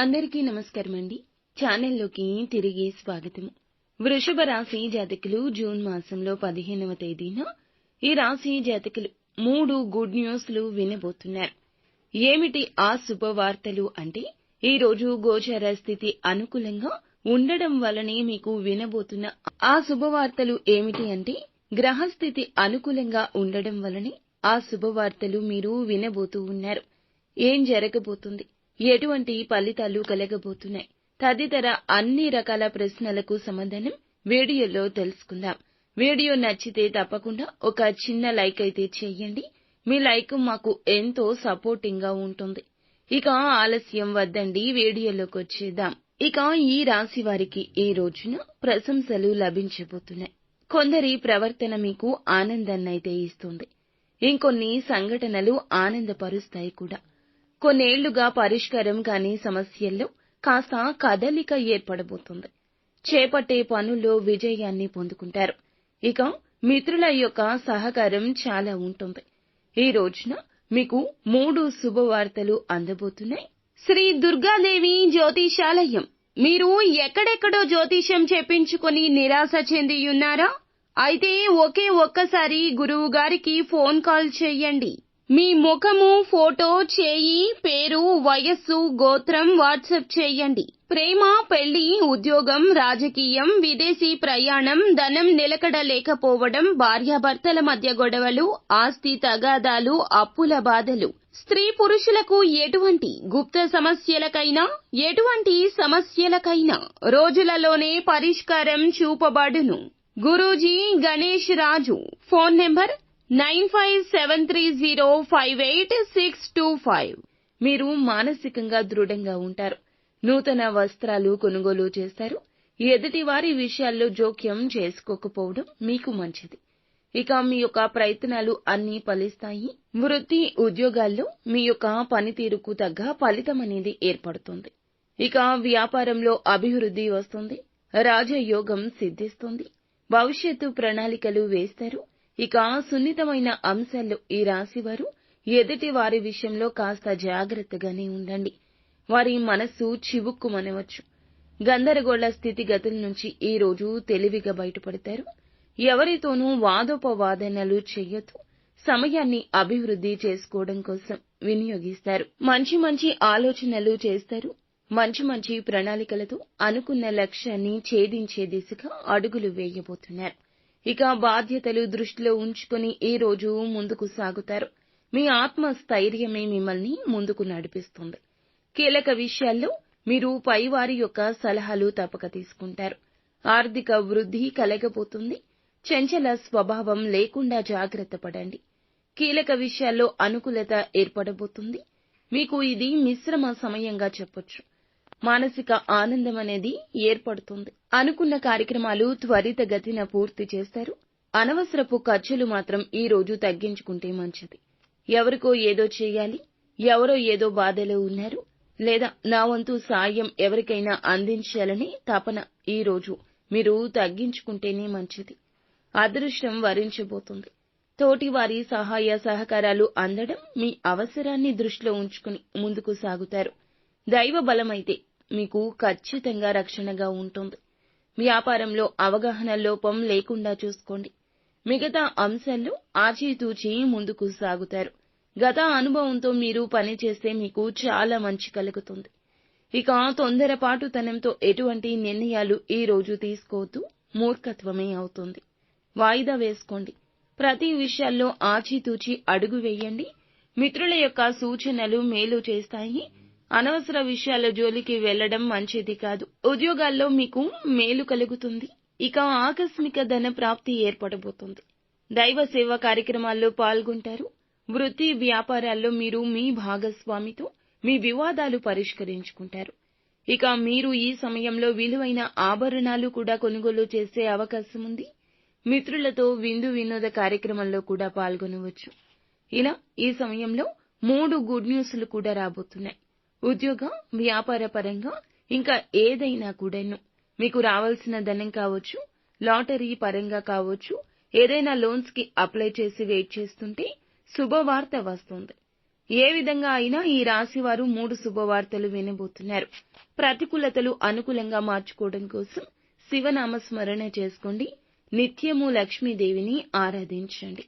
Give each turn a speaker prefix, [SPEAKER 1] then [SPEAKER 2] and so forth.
[SPEAKER 1] అందరికీ నమస్కారం అండి ఛానల్లోకి తిరిగి స్వాగతము వృషభ రాశి జాతకులు జూన్ మాసంలో పదిహేనవ తేదీన ఈ రాశి జాతకులు మూడు గుడ్ న్యూస్లు వినబోతున్నారు. ఏమిటి ఆ శుభవార్తలు అంటే ఈ రోజు గోచార స్థితి అనుకూలంగా ఉండడం వలనే మీకు వినబోతున్న ఆ శుభవార్తలు ఏమిటి అంటే గ్రహస్థితి అనుకూలంగా ఉండడం వలనే ఆ శుభవార్తలు మీరు వినబోతూ ఉన్నారు. ఏం జరగబోతుంది? ఎటువంటి ఫలితాలు కలగబోతున్నాయి? తదితర అన్ని రకాల ప్రశ్నలకు సమాధానం వీడియోలో తెలుసుకుందాం. వీడియో నచ్చితే తప్పకుండా ఒక చిన్న లైక్ అయితే చేయండి. మీ లైక్ మాకు ఎంతో సపోర్టింగ్గా ఉంటుంది. ఇక ఆలస్యం వద్దండి వీడియోలోకి వచ్చేద్దాం. ఇక ఈ రాశి వారికి ఈ రోజున ప్రశంసలు లభించబోతున్నాయి. కొందరి ప్రవర్తన మీకు ఆనందాన్నైతే ఇస్తుంది. ఇంకొన్ని సంఘటనలు ఆనందపరుస్తాయి కూడా. కొన్నేళ్ళుగా పరిష్కారం కాని సమస్యల్లో కాస్త కదలిక ఏర్పడబోతుంది. చేపట్టే పనుల్లో విజయాన్ని పొందుకుంటారు. ఇక మిత్రుల యొక్క సహకారం చాలా ఉంటుంది. ఈ రోజున మీకు మూడు శుభవార్తలు అందబోతున్నాయి. శ్రీ దుర్గాదేవి జ్యోతిషాలయం. మీరు ఎక్కడెక్కడో జ్యోతిషం చెప్పించుకొని నిరాశ చెందియున్నారా? అయితే ఒకే ఒక్కసారి గురువు గారికి ఫోన్ కాల్ చేయండి. మీ ముఖము ఫోటో చేయి పేరు వయస్సు గోత్రం వాట్సాప్ చేయండి. ప్రేమ పెళ్ళి ఉద్యోగం రాజకీయం విదేశీ ప్రయాణం ధనం నిలకడ లేకపోవడం భార్యాభర్తల మధ్య గొడవలు ఆస్తి తగాదాలు అప్పుల బాధలు. స్త్రీ పురుషులకు ఎటువంటి గుప్త సమస్యలకైనా ఎటువంటి సమస్యలకైనా రోజులలోనే పరిష్కారం చూపబడును. Guruji Ganesh Raju phone number nine five seven three zero five eight six two five. మీరు మానసికంగా దృఢంగా ఉంటారు. నూతన వస్త్రాలు కొనుగోలు చేస్తారు. ఎదుటి వారి విషయాల్లో జోక్యం చేసుకోకపోవడం మీకు మంచిది. ఇక మీ యొక్క ప్రయత్నాలు అన్నీ ఫలిస్తాయి. వృత్తి ఉద్యోగాల్లో మీ యొక్క పనితీరుకు తగ్గ ఫలితం అనేది ఏర్పడుతుంది. ఇక వ్యాపారంలో అభివృద్ధి వస్తుంది. రాజయోగం సిద్ధిస్తుంది. భవిష్యత్తు ప్రణాళికలు వేస్తారు. ఇక సున్నితమైన అంశాల్లో ఈ రాశివారు ఎదుటి వారి విషయంలో కాస్త జాగ్రత్తగానే ఉండండి. వారి మనస్సు చివుక్కుమనవచ్చు. గందరగోళ స్థితిగతుల నుంచి ఈ రోజు తెలివిగా బయటపడతారు. ఎవరితోనూ వాదోపవాదనలు చెయ్యొద్దు సమయాన్ని అభివృద్ధి చేసుకోవడం కోసం వినియోగిస్తారు. మంచి మంచి ఆలోచనలు చేస్తారు. మంచి మంచి ప్రణాళికలతో అనుకున్న లక్ష్యాన్ని ఛేదించే దిశగా అడుగులు వేయబోతున్నారు. ఇక బాధ్యతలు దృష్టిలో ఉంచుకుని ఈ రోజు ముందుకు సాగుతారు. మీ ఆత్మ స్థైర్యమే మిమ్మల్ని ముందుకు నడిపిస్తుంది. కీలక విషయాల్లో మీరు పైవారి యొక్క సలహాలు తప్పక తీసుకుంటారు. ఆర్థిక వృద్ధి కలగబోతుంది. చంచల స్వభావం లేకుండా జాగ్రత్త పడండి. కీలక విషయాల్లో అనుకూలత ఏర్పడబోతుంది. మీకు ఇది మిశ్రమ సమయంగా చెప్పొచ్చు. మానసిక ఆనందం అనేది ఏర్పడుతుంది. అనుకున్న కార్యక్రమాలు త్వరితగతిన పూర్తి చేస్తారు. అనవసరపు ఖర్చులు మాత్రం ఈ రోజు తగ్గించుకుంటే మంచిది. ఎవరికో ఏదో చేయాలి ఎవరో ఏదో బాధలో ఉన్నారు లేదా నా వంతు సాయం ఎవరికైనా అందించాలని తపన ఈ రోజు మీరు తగ్గించుకుంటేనే మంచిది. అదృష్టం వరించబోతుంది. తోటి వారి సహాయ సహకారాలు అందడం మీ అవసరాన్ని దృష్టిలో ఉంచుకుని ముందుకు సాగుతారు. దైవ బలమైతే మీకు ఖచ్చితంగా రక్షణగా ఉంటుంది. వ్యాపారంలో అవగాహన లోపం లేకుండా చూసుకోండి. మిగతా అంశాలు ఆచితూచి ముందుకు సాగుతారు. గత అనుభవంతో మీరు పనిచేస్తే మీకు చాలా మంచి కలుగుతుంది. ఇక తొందరపాటుతనంతో ఎటువంటి నిర్ణయాలు ఈ రోజు తీసుకోవద్దు. మూర్ఖత్వమే అవుతుంది. వాయిదా వేసుకోండి. ప్రతి విషయాల్లో ఆచితూచి అడుగు వేయండి. మిత్రుల యొక్క సూచనలు మేలు చేస్తాయి. అనవసర విషయాల జోలికి వెళ్ళడం మంచిది కాదు. ఉద్యోగాల్లో మీకు మేలు కలుగుతుంది. ఇక ఆకస్మిక ధన ప్రాప్తి ఏర్పడబోతుంది. దైవ సేవ కార్యక్రమాల్లో పాల్గొంటారు. వృత్తి వ్యాపారాల్లో మీరు మీ భాగస్వామితో మీ వివాదాలు పరిష్కరించుకుంటారు. ఇక మీరు ఈ సమయంలో విలువైన ఆభరణాలు కూడా కొనుగోలు చేసే అవకాశం ఉంది. మిత్రులతో విందు వినోద కార్యక్రమంలో కూడా పాల్గొనవచ్చు. ఇలా ఈ సమయంలో మూడు గుడ్ న్యూస్లు కూడా రాబోతున్నాయి. ఉద్యోగ వ్యాపార పరంగా ఇంకా ఏదైనా కూడాను. మీకు రావాల్సిన ధనం కావచ్చు లాటరీ పరంగా కావచ్చు ఏదైనా లోన్స్కి అప్లై చేసి వెయిట్ చేస్తుంటే శుభవార్త వస్తుంది. ఏ విధంగా అయినా ఈ రాశి వారు మూడు శుభవార్తలు వినబోతున్నారు. ప్రతికూలతలు అనుకూలంగా మార్చుకోవడం కోసం శివనామ స్మరణ చేసుకోండి. నిత్యము లక్ష్మీదేవిని ఆరాధించండి.